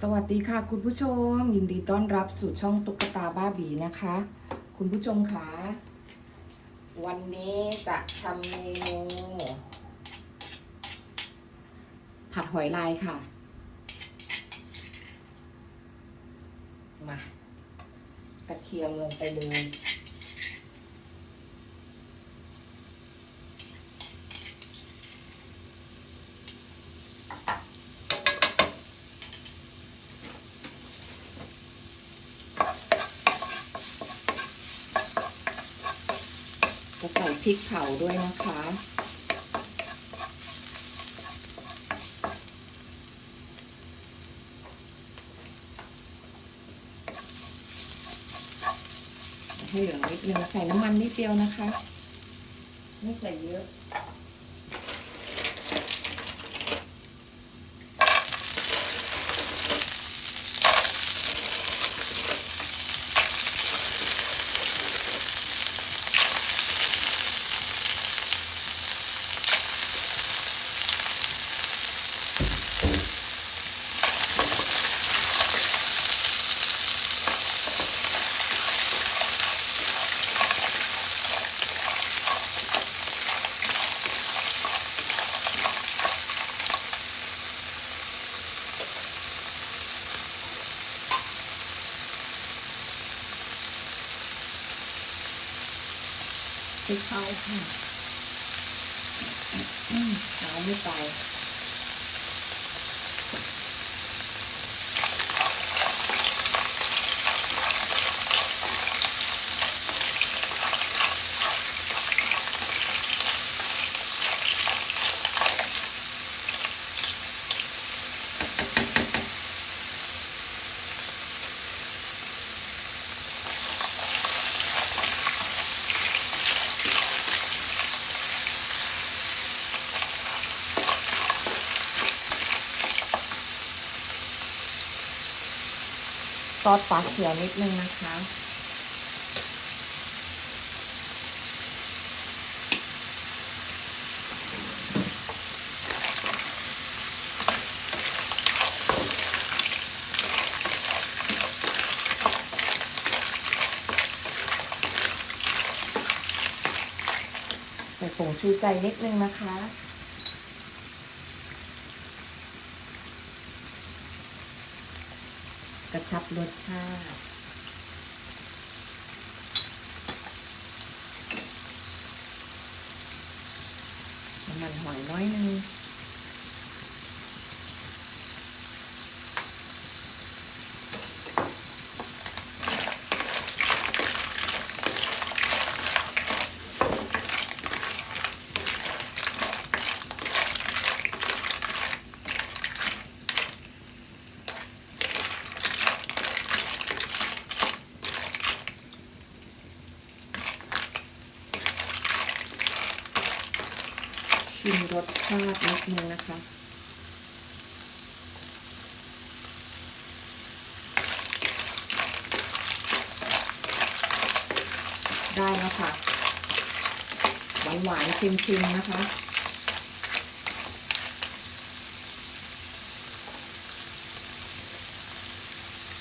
สวัสดีค่ะ คุณผู้ชม ยินดีต้อนรับสู่ช่องตุ๊กตาบ้าบีนะคะ คุณผู้ชมคะวันนี้จะทำเมนูผัดหอยลายค่ะ มากระเทียมลงไปเลย จะใส่พริกเผาด้วยนะคะ ให้เหลืองนิดนึงใส่น้ำมันนิดเดียวนะคะ ไม่ใส่เยอะ ไปเข้าค่ะอ้าไม่ไป ซอสฟ้าเขียวนิดนึงนะคะ ใส่ผงชูใจนิดนึงนะคะ กระชับรสชาติ น้ำมันหอยน้อยนึง ชิมรสชาตินิดนึงนะคะ ได้แล้วค่ะ หวานหวานเค็มๆนะคะ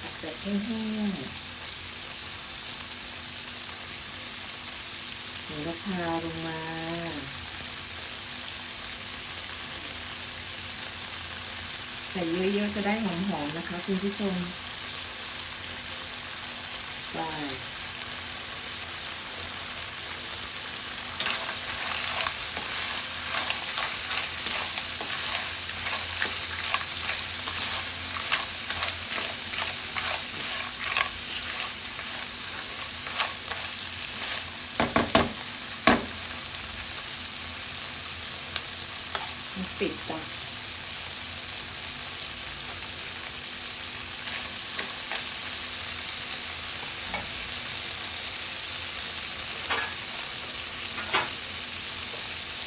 ตัดเสร็จแห้งๆหมูราคาลงมา ส่เยอะๆจะได้หอมๆนะคะ คุณผู้ชมไปปิดจ้ะ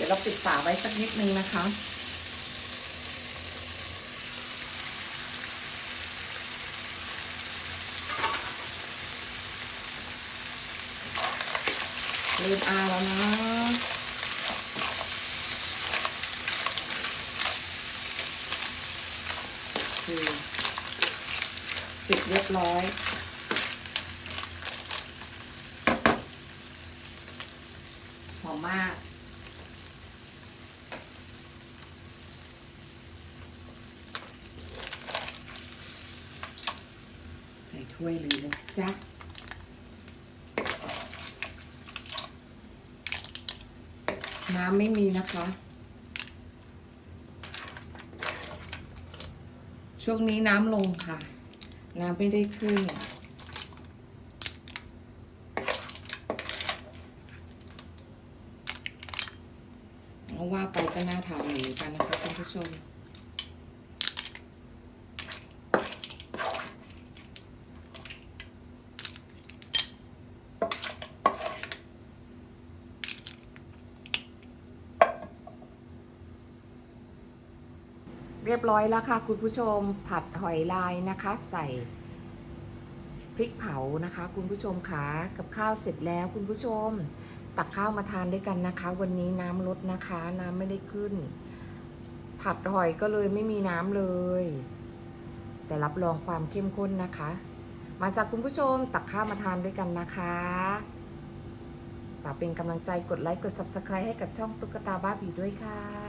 เราปิดฝาไว้สักนิดนึงนะคะเริ่มอาแล้วนะคือร็จเรียบร้อยหอมมาก ถ้วยเลยนะจ๊ะน้ำไม่มีนะคะ ช่วงนี้น้ำลงค่ะ น้ำไม่ได้ขึ้นเอาว่าไปก็น่าทานเหมือนกันนะคะคุณผู้ชม เรียบร้อยแล้วค่ะ คุณผู้ชมผัดหอยลายนะคะ ใส่พริกเผานะคะ คุณผู้ชมคะกับข้าวเสร็จแล้วคุณผู้ชม ตักข้าวมาทานด้วยกันนะคะ วันนี้น้ำลดนะคะ น้ำไม่ได้ขึ้น ผัดหอยก็เลยไม่มีน้ำเลย แต่รับรองความเข้มข้นนะคะ มาจากคุณผู้ชมตักข้าวมาทานด้วยกันนะคะฝากเป็นกำลังใจกดไลค์กด subscribe ให้กับช่องตุ๊กตาบ้าบีด้วยค่ะ